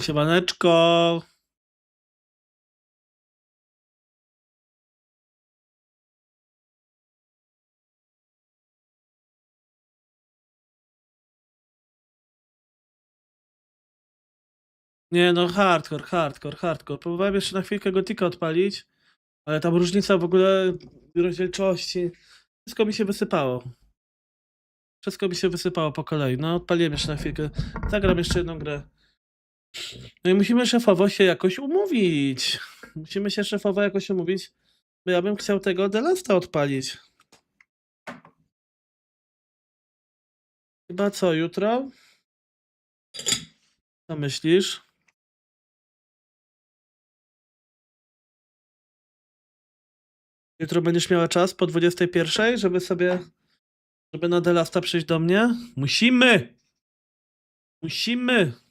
Siemaneczko. Nie no, hardcore, hardcore, hardcore. Próbowałem jeszcze na chwilkę gotika odpalić, ale tam różnica w ogóle rozdzielczości. Wszystko mi się wysypało. Wszystko mi się wysypało po kolei. No, odpaliłem jeszcze na chwilkę. Zagram jeszcze jedną grę. No i musimy szefowo się jakoś umówić. Musimy się szefowo jakoś umówić, bo ja bym chciał tego Delasta odpalić. Chyba co, jutro? Co myślisz? Jutro będziesz miała czas po 21, żeby sobie, żeby na Delasta przyjść do mnie? Musimy! Musimy!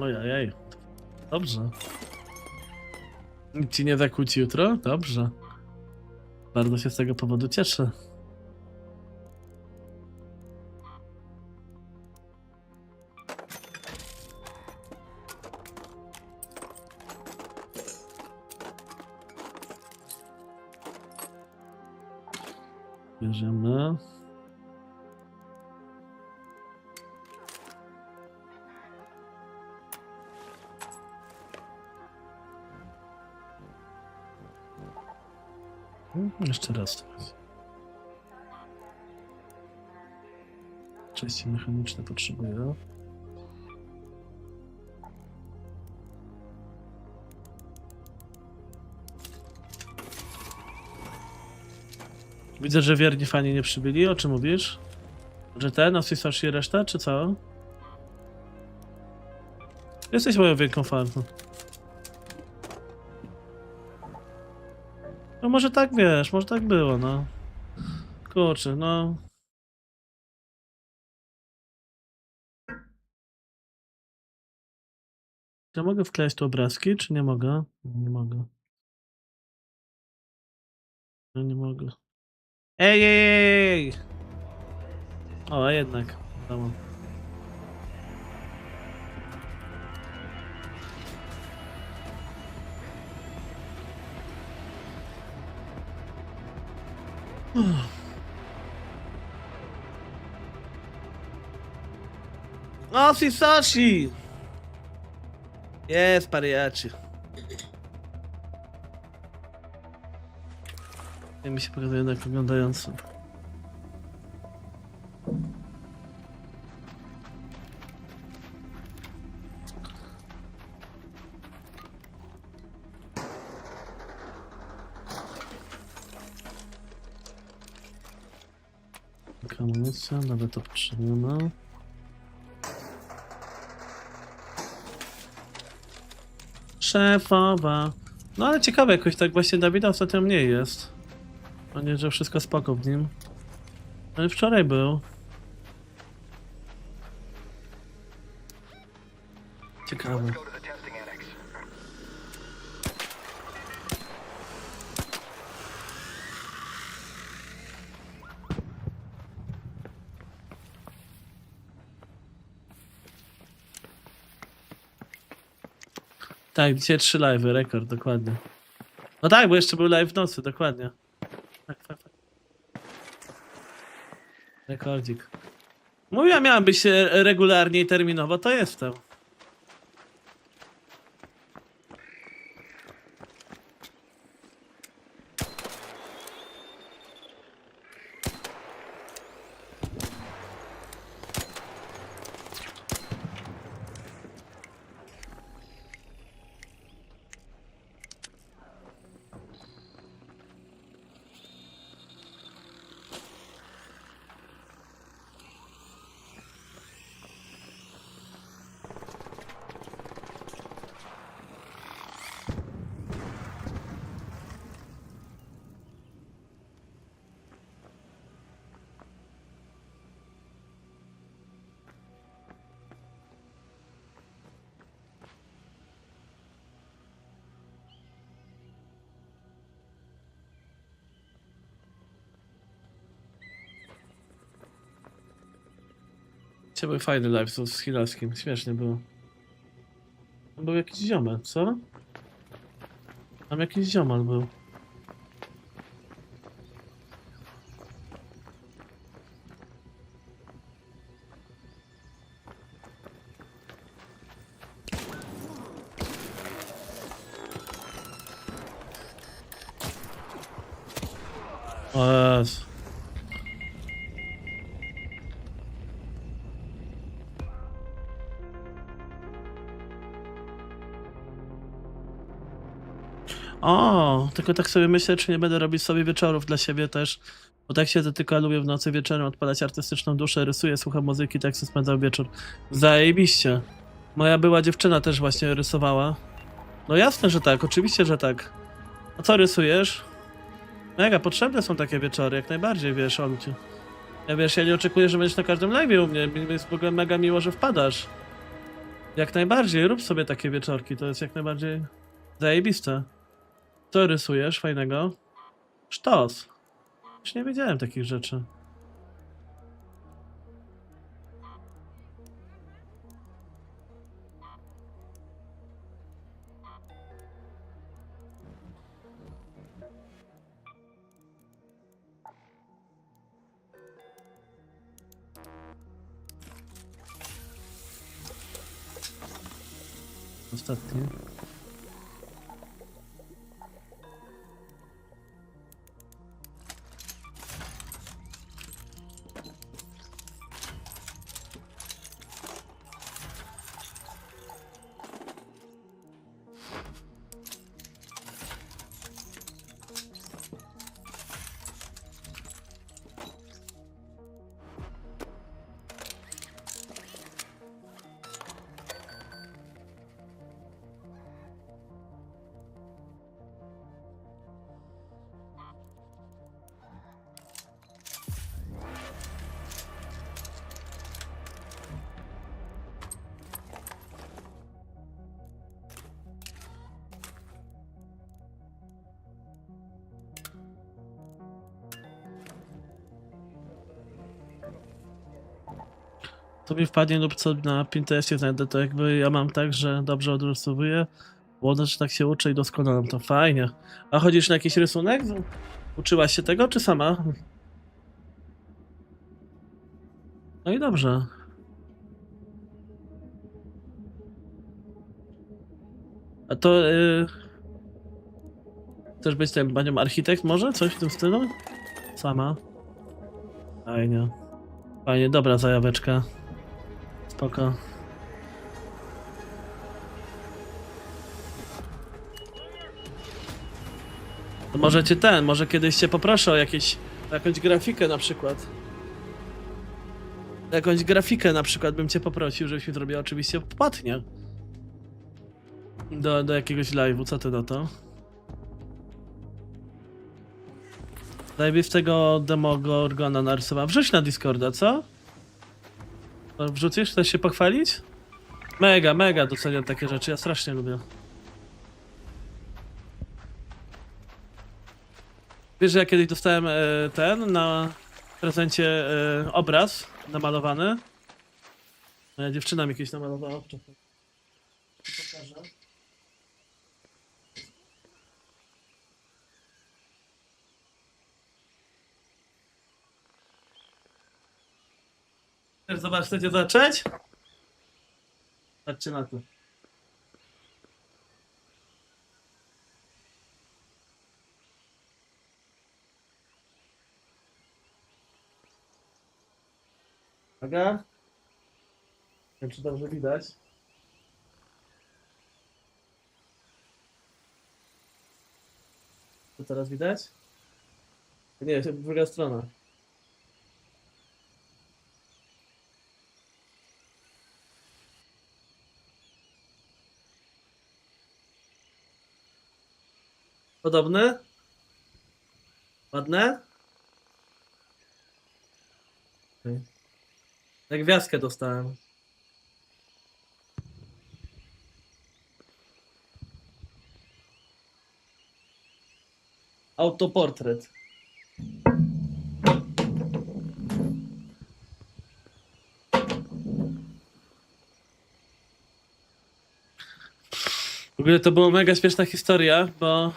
Ojej. Dobrze. Nic ci nie zakłóci jutro? Dobrze. Bardzo się z tego powodu cieszę. Jeszcze raz teraz. Części mechaniczne potrzebuję. Widzę, że wierni fani nie przybyli. O czym mówisz? Że ten, Osisarz i reszta, czy co? Jesteś moją wielką fanką. No może tak wiesz, może tak było, no. Kurczę, no. Ja mogę wkleić tu obrazki, czy nie mogę? Nie mogę. No nie mogę. Ej, ej, ej! O, jednak. Wiadomo. O, Sisashi! Jest, pariaci. Ja mi się pokazuje jednak wyglądający. Amunicja, nawet to potrzebujemy. Szefowa. No ale ciekawe, jakoś tak właśnie Dawida ostatnio mniej jest. A nie, że wszystko spoko w nim. Ale wczoraj był. Ciekawe. Tak, dzisiaj trzy live'y, rekord, dokładnie. No tak, bo jeszcze był live w nocy, dokładnie. Tak, tak, tak. Rekordzik. Mówiłem, miałem być e, regularnie i terminowo, to jestem. Dzisiaj był fajny live z Hilaskim, śmiesznie było. Tam był jakiś ziomek, co? Tam jakiś ziomal był. O, tylko tak sobie myślę, czy nie będę robić sobie wieczorów dla siebie też. Bo tak siedzę tylko lubię w nocy wieczorem odpalać artystyczną duszę, rysuję, słucham muzyki, tak sobie spędzam wieczór. Zajebiście. Moja była dziewczyna też właśnie rysowała. No jasne, że tak, oczywiście, że tak. A co rysujesz? Mega, potrzebne są takie wieczory, jak najbardziej, wiesz, Olciu. Ja wiesz, ja nie oczekuję, że będziesz na każdym live u mnie, jest w ogóle mega miło, że wpadasz. Jak najbardziej, rób sobie takie wieczorki, to jest jak najbardziej zajebiste. Co rysujesz fajnego? Sztos. Już nie wiedziałem takich rzeczy. Ostatni. Mi wpadnie lub co na Pinterestie znajdę, to jakby ja mam tak, że dobrze odrysowuję, młode, że tak się uczę i doskonalam, to fajnie. A chodzisz na jakiś rysunek? Uczyłaś się tego, czy sama? No i dobrze. A to... Yy... Chcesz być tym panią architekt może? Coś w tym stylu? Sama? Fajnie. Fajnie, dobra zajaweczka. Spoko. To cię ten, może kiedyś cię poproszę o jakieś, jakąś grafikę na przykład. Jakąś grafikę na przykład bym cię poprosił, żebyś mi zrobiła oczywiście płatnie. Do, do jakiegoś live'u, co ty na to? Zajebistego demogorgona narysowałem. Wrzuć na Discorda, co? Wrzucisz? Chcesz się pochwalić? Mega, mega doceniam takie rzeczy, ja strasznie lubię. Wiesz, że ja kiedyś dostałem e, ten na prezencie e, obraz namalowany. Moja dziewczyna mi kiedyś namalowała. Pokażę. Chcesz zobacz, chcecie zacząć? Patrzcie na to. Uwaga. Nie wiem, czy dobrze widać. Co teraz widać? Nie, druga strona. Podobne? Ładne? Jak gwiazdkę dostałem. Autoportret. W ogóle to była mega śmieszna historia, bo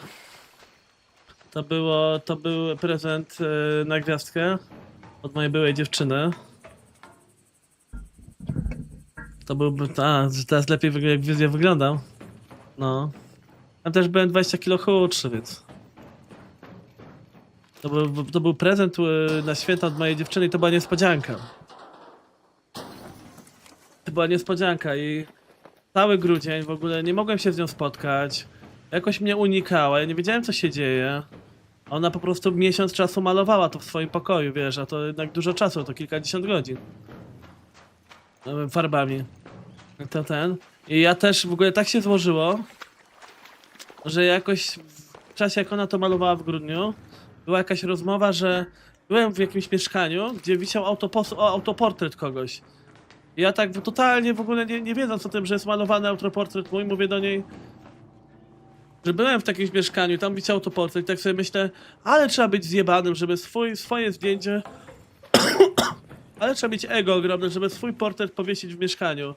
to było, to był prezent e, na gwiazdkę od mojej byłej dziewczyny. To byłby, a, teraz lepiej wygląda, jak wizja wyglądał. No. Ja też byłem 20 kilo chudszy, więc... To był, to był prezent e, na święta od mojej dziewczyny i to była niespodzianka. To była niespodzianka i cały grudzień w ogóle nie mogłem się z nią spotkać. Jakoś mnie unikała, ja nie wiedziałem co się dzieje. Ona po prostu miesiąc czasu malowała to w swoim pokoju, wiesz, a to jednak dużo czasu, to kilkadziesiąt godzin. E, Farbami. To ten. I ja też w ogóle tak się złożyło, że jakoś w czasie jak ona to malowała w grudniu, była jakaś rozmowa, że byłem w jakimś mieszkaniu, gdzie wisiał autopos- o, autoportret kogoś. I ja tak totalnie w ogóle nie, nie wiedząc o tym, że jest malowany autoportret mój, mówię do niej, że byłem w takim mieszkaniu, tam wisiał autoportret i tak sobie myślę, ale trzeba być zjebanym, żeby swój, swoje zdjęcie, ale trzeba mieć ego ogromne, żeby swój portret powiesić w mieszkaniu.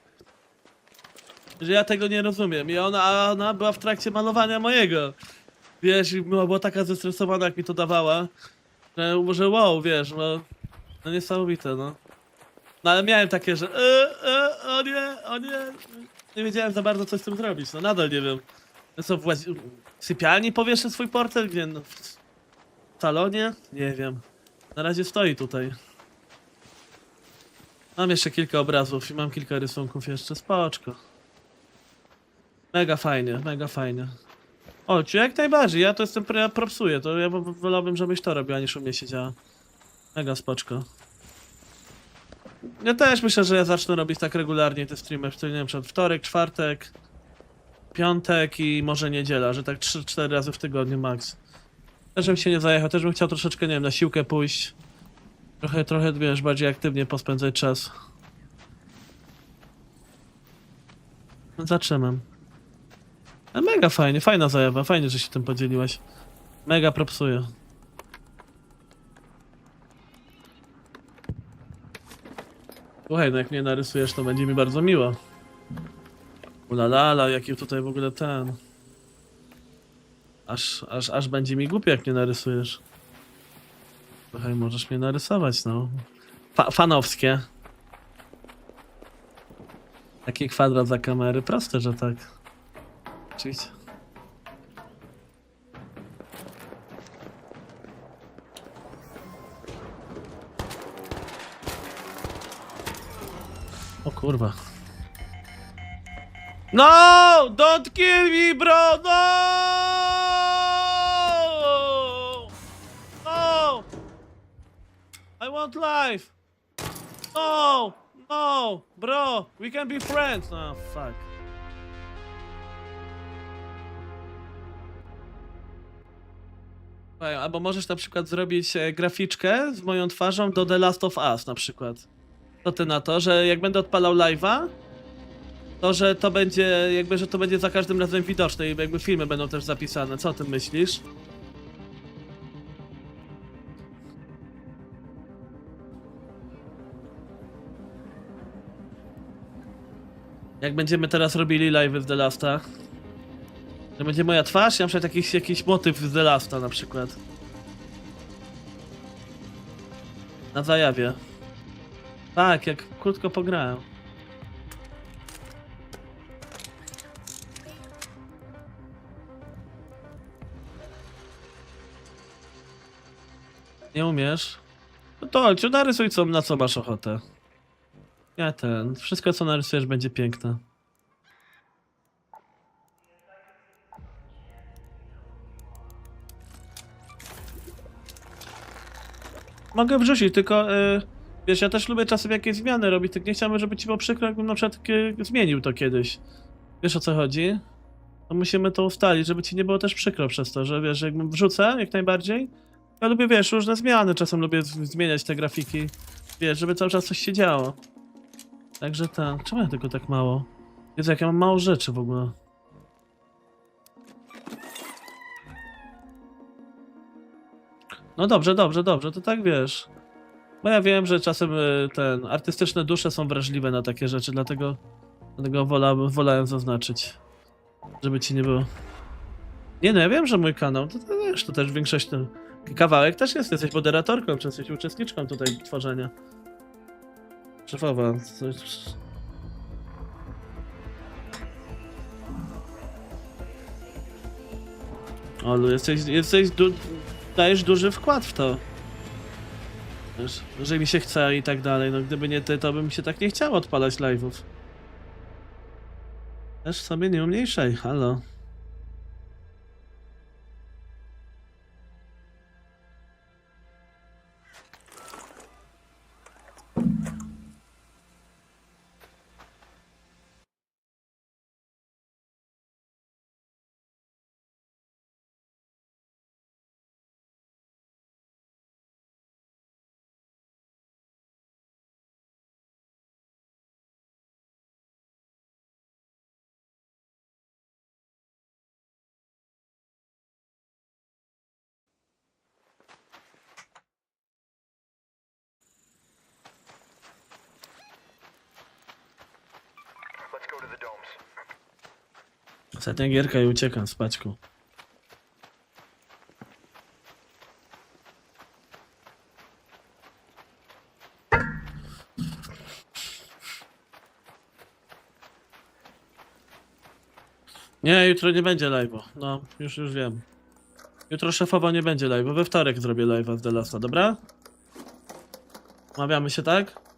Że ja tego nie rozumiem. I ona, ona była w trakcie malowania mojego. Wiesz, i była, była taka zestresowana, jak mi to dawała, że może wow, wiesz, no, no niesamowite, no. No ale miałem takie, że e, e, o nie, o nie. Nie wiedziałem za bardzo, co z tym zrobić, no nadal nie wiem. No co, w, łazi- w sypialni powieszę swój portret? Gdzie, no, w salonie? Nie wiem. Na razie stoi tutaj. Mam jeszcze kilka obrazów i mam kilka rysunków jeszcze, spoczko. Mega fajnie, mega fajnie. O, czy jak najbardziej, ja to jestem, ja propsuję, to ja wolałbym, żebyś to robiła, niż u mnie siedziała. Mega spoczko. Ja też myślę, że ja zacznę robić tak regularnie te streamy, w nie wiem, przed wtorek, czwartek, piątek i może niedziela, że tak 3-4 razy w tygodniu max. Też bym się nie zajechał, też bym chciał troszeczkę, nie wiem, na siłkę pójść. Trochę, trochę, wiesz, bardziej aktywnie pospędzać czas. Zaczynam. A mega fajnie, fajna zajawa, fajnie, że się tym podzieliłaś. Mega propsuję. Słuchaj, no jak mnie narysujesz, to będzie mi bardzo miło. Ulalala, jaki tutaj w ogóle ten... Aż, aż, aż będzie mi głupio, jak mnie narysujesz. Słuchaj, możesz mnie narysować, no. Fa fanowskie. Taki kwadrat za kamery, proste, że tak. Oczywiście. O kurwa. No! Don't kill me, bro! No! No! I want life! No! No! Bro! We can be friends! Oh, fuck. Słuchaj, Albo możesz na przykład zrobić e, graficzkę z moją twarzą do The Last of Us na przykład. Co ty na to, że jak będę odpalał live'a, to że to będzie, jakby, że to będzie za każdym razem widoczne i jakby filmy będą też zapisane. Co o tym myślisz? Jak będziemy teraz robili live z The Lasta? To będzie moja twarz i na przykład jakiś, jakiś motyw z The Lasta na przykład. Na zajawie. Tak, jak krótko pograłem. Nie umiesz? No to chodź, narysuj co, na co masz ochotę. Ja ten, wszystko co narysujesz będzie piękne. Mogę wrzucić, tylko y, wiesz, ja też lubię czasem jakieś zmiany robić, tak nie chciałbym, żeby ci było przykro, jakbym na przykład y, zmienił to kiedyś. Wiesz o co chodzi? To musimy to ustalić, żeby ci nie było też przykro przez to, że wiesz, jakbym wrzucę jak najbardziej. Ja lubię, wiesz, różne zmiany, czasem lubię zmieniać te grafiki. Wiesz, żeby cały czas coś się działo. Także tak, czemu ja tego tak mało? Jezu, jak ja mam mało rzeczy w ogóle. No dobrze, dobrze, dobrze, to tak wiesz. Bo ja wiem, że czasem y, ten artystyczne dusze są wrażliwe na takie rzeczy, dlatego, dlatego wolałem, wolałem zaznaczyć. Żeby ci nie było. Nie no, ja wiem, że mój kanał, to, to to też większość, to, kawałek też jest, jesteś moderatorką, czy jesteś uczestniczką tutaj tworzenia. Szefowa, coś... Olu, jesteś, jesteś du dajesz duży wkład w to. Wiesz, że mi się chce i tak dalej, no gdyby nie ty, to by mi się tak nie chciało odpalać live'ów. Też sobie nie umniejszaj, halo. Ostatnia gierka i uciekam z paczką. Nie, jutro nie będzie live'u. No, już, już wiem. Jutro szefowa nie będzie live'u. We wtorek zrobię live'a z Delasa, dobra? Mawiamy się tak?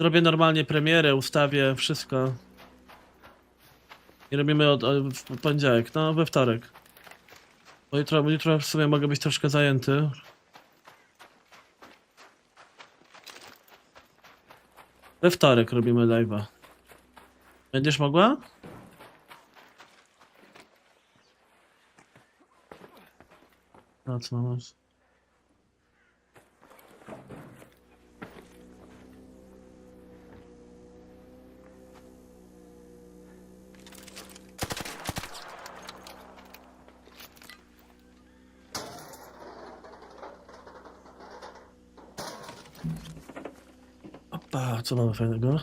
Zrobię normalnie premierę, ustawię wszystko. I robimy od, od, w poniedziałek, no we wtorek. Bo jutro, bo jutro w sumie mogę być troszkę zajęty. We wtorek robimy live'a. Będziesz mogła? No co masz? Co mamy fajnego?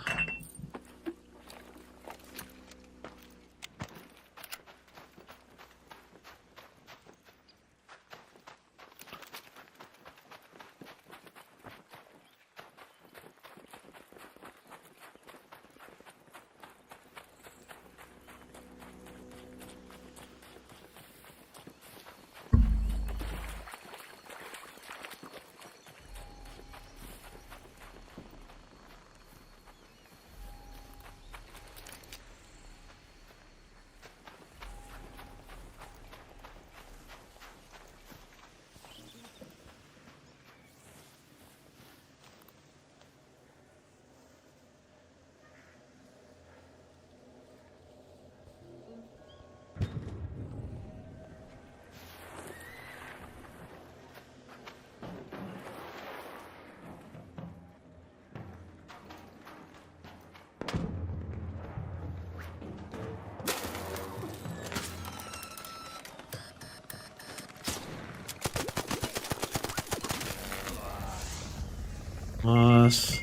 Masz.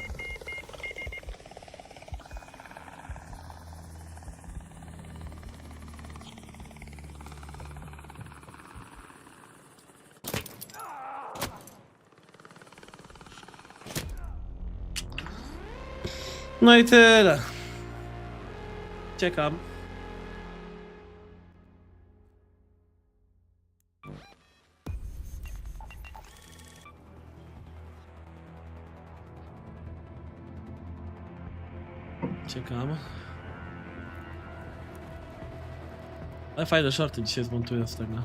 No i tyle. Ciekam. Fajne shorty dzisiaj zmontuję z tego.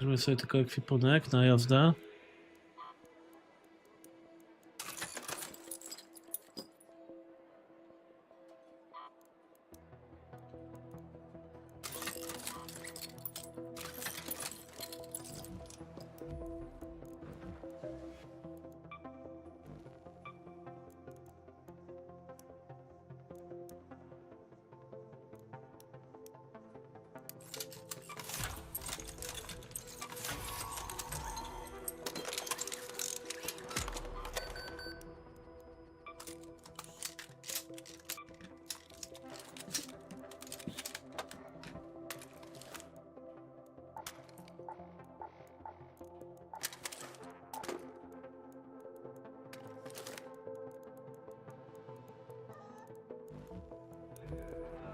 Weźmy sobie tylko ekwipunek na jazdę. Uh...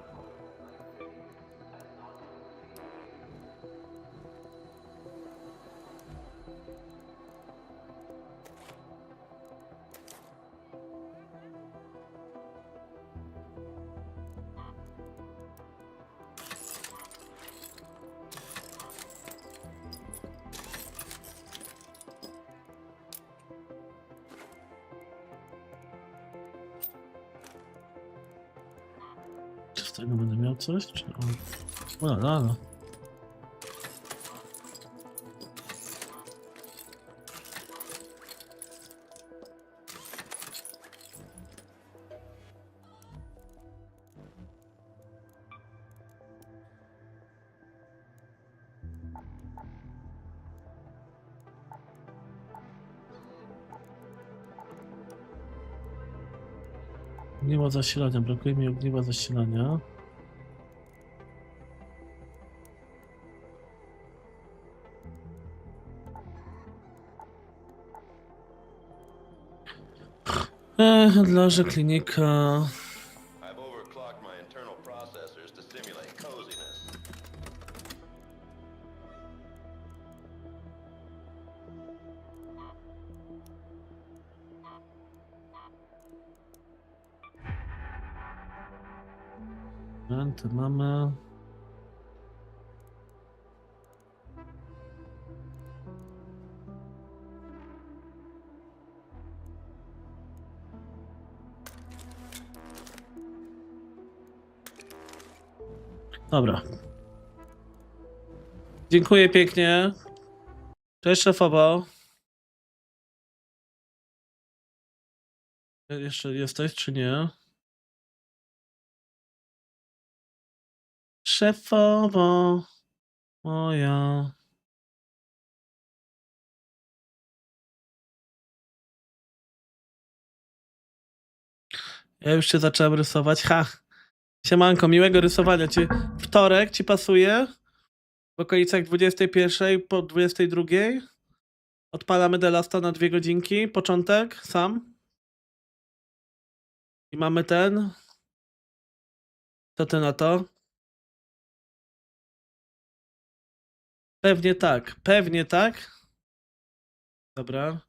z tego będę miał coś? Czy... O, o la, la. Ogniwo zasilania, brakuje mi ogniwa zasilania. Ech, handlarze, klinika. Dobra. Dziękuję pięknie. Cześć szefowo. Jeszcze jesteś, czy nie? Szefowo moja. Ja już cię zacząłem rysować. Ha! Siemanko, miłego rysowania. Ci wtorek ci pasuje? W okolicach 21 po 22? Odpalamy The Lasta na dwie godzinki. Początek, sam. I mamy ten. Co ty na to? Pewnie tak, pewnie tak. Dobra.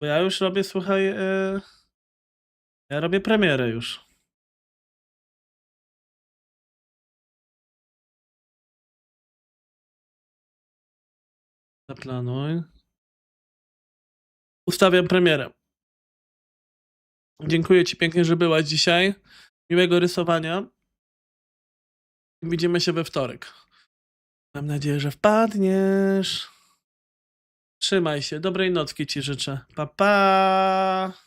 Bo ja już robię, słuchaj, e... ja robię premierę już. Zaplanuj. Ustawiam premierę. Dziękuję ci pięknie, że byłaś dzisiaj. Miłego rysowania. Widzimy się we wtorek. Mam nadzieję, że wpadniesz. Trzymaj się. Dobrej nocki ci życzę. Pa, pa.